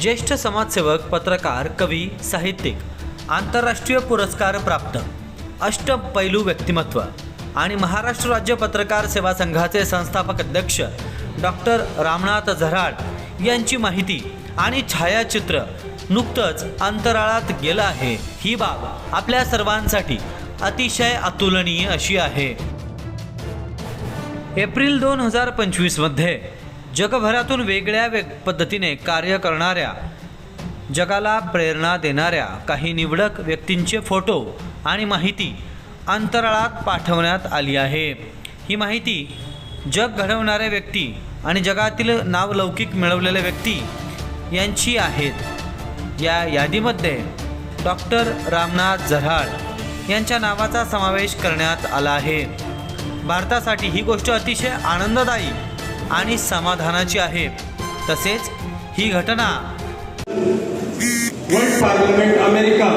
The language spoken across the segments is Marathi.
ज्येष्ठ समाजसेवक पत्रकार कवी साहित्यिक आंतरराष्ट्रीय पुरस्कार प्राप्त अष्टपैलू व्यक्तिमत्व आणि महाराष्ट्र राज्य पत्रकार सेवा संघाचे संस्थापक अध्यक्ष डॉक्टर रामनाथ झराड यांची माहिती आणि छायाचित्र नुकतंच अंतराळात गेलं आहे. ही बाब आपल्या सर्वांसाठी अतिशय अतुलनीय अशी आहे. एप्रिल दोन हजार पंचवीसमध्ये जगभरातून वेगळ्या वेग पद्धतीने कार्य करणाऱ्या जगाला प्रेरणा देणाऱ्या काही निवडक व्यक्तींचे फोटो आणि माहिती अंतराळात पाठवण्यात आली आहे. ही माहिती जग घडवणाऱ्या व्यक्ती आणि जगातील नावलौकिक मिळवलेल्या व्यक्ती यांची आहेत. या यादीमध्ये डॉक्टर रामनाथ झराड यांच्या नावाचा समावेश करण्यात आला आहे. भारतासाठी ही गोष्ट अतिशय आनंददायी आणि समाधानाची आहे. तसेच ही घटना वर्ल्ड पार्लमेंट अमेरिका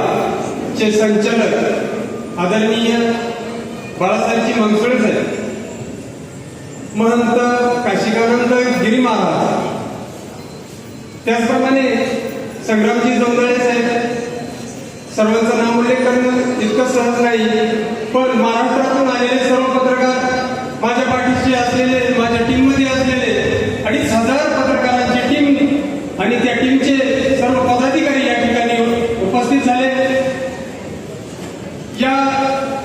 चे संचालक आदरणीय बाळासाहेबजी मनसुळे साहेब महंत काशिकानंद गिरी महाराज त्याचप्रमाणे संग्रामजी जोंधळे साहेब सर्वांचं नाव उल्लेख करणं इतकं सहज नाही पण महाराष्ट्र आलेले सर्व पत्रकार माझ्या पाठीशी असलेले माझ्या टीममध्ये असलेले अडीच हजार पत्रकारांची टीम आणि त्या टीमचे सर्व पदाधिकारी या ठिकाणी उपस्थित झाले या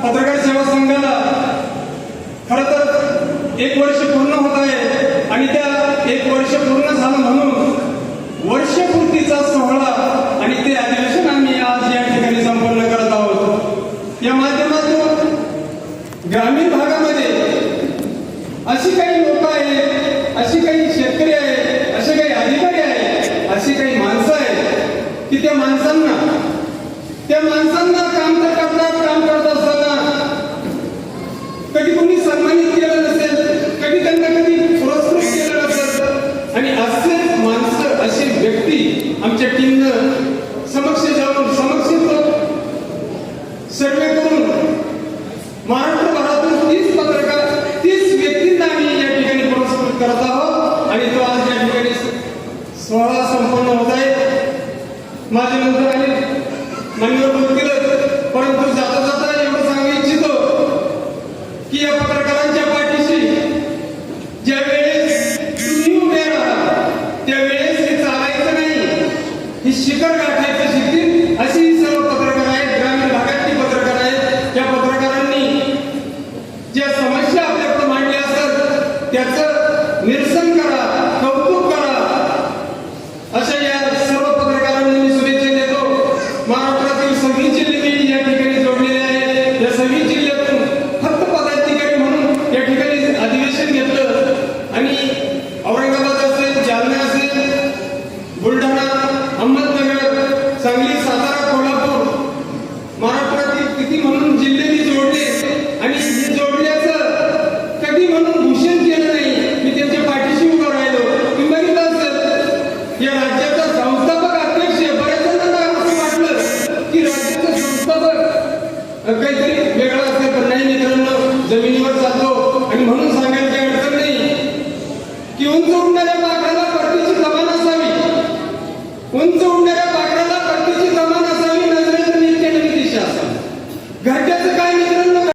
पत्रकार सेवा संघाला खर तर एक वर्ष पूर्ण होत आहे आणि त्या एक वर्ष पूर्ण झालं म्हणून वर्षपूर्तीचा सोहळा आणि ते अधिवेशन आम्ही आज या ठिकाणी संपन्न करत आहोत. या माध्यमातून ग्रामीण भागामध्ये अशी काही लोक आहेत अशी काही शेतकरी आहेत असे काही अधिकारी आहेत अशी काही माणसं आहेत की त्या माणसांना त्या माणसांना काम तर करतात काम करत असताना. कधी कोणी सन्मानित केलं नसेल कधी त्यांना कधी पुरस्कृत केलं नसेल आणि असे माणसं अशी व्यक्ती आमच्या टीमनं समक्ष जाऊन समक्ष सर्वे करून महाराष्ट्रभरातून तीस पत्रकार तीस व्यक्तींना आम्ही या ठिकाणी पुरस्कृत करत आहोत. आणि तो आज या ठिकाणी सोहळा संपन्न होत आहे. माझे मंत्र आणि मान्यवर बोलतीलच परंतु जाता जाता एवढं सांगू इच्छितो की या पत्रकारांच्या पाठीशी ज्यावेळेस तुम्ही उभे राहा त्यावेळेस हे चालायचं नाही. ही शिखर गाठायचं शिकतील अशी ही सर्व पत्रकार आहेत ग्रामीण भागातली पत्रकार आहेत त्या पत्रकारांनी ज्या समस्या आपल्याकडे मांडल्या असतात त्याचं निरसन करा कौतुक करा अशा या सर्व पत्रकारांना मी शुभेच्छा देतो महाराष्ट्रातील सव्वीस जिल्हे मी या ठिकाणी जोडलेले आहेत या सव्वीस जिल्ह्यातून फक्त पदाधिकारी म्हणून या ठिकाणी अधिवेशन घेतलं आणि औरंगाबाद असेल जालना असेल बुलढाणा अहमदनगर सांगली सातारा कोल्हापूर महाराष्ट्रातील किती म्हणून जिल्हे मी जोडले आणि हे जोडल्याचं कधी म्हणून भूषण केलं नाही मी त्यांच्या पाठीशी उभं राहिलो तुम्ही बघितलं असेल या राज्याचा संस्थापक अध्यक्ष बऱ्याच जणांना असं वाटलं की राज्याचा संस्थापक काहीतरी वेगळा असेल पण नाही मित्रांनो जमिनीवर चालतो आणि म्हणून सांगायला काही अडचण नाही. की उंच उडणाऱ्या पाखराला परतीची जमान असावी. उंच उडणाऱ्या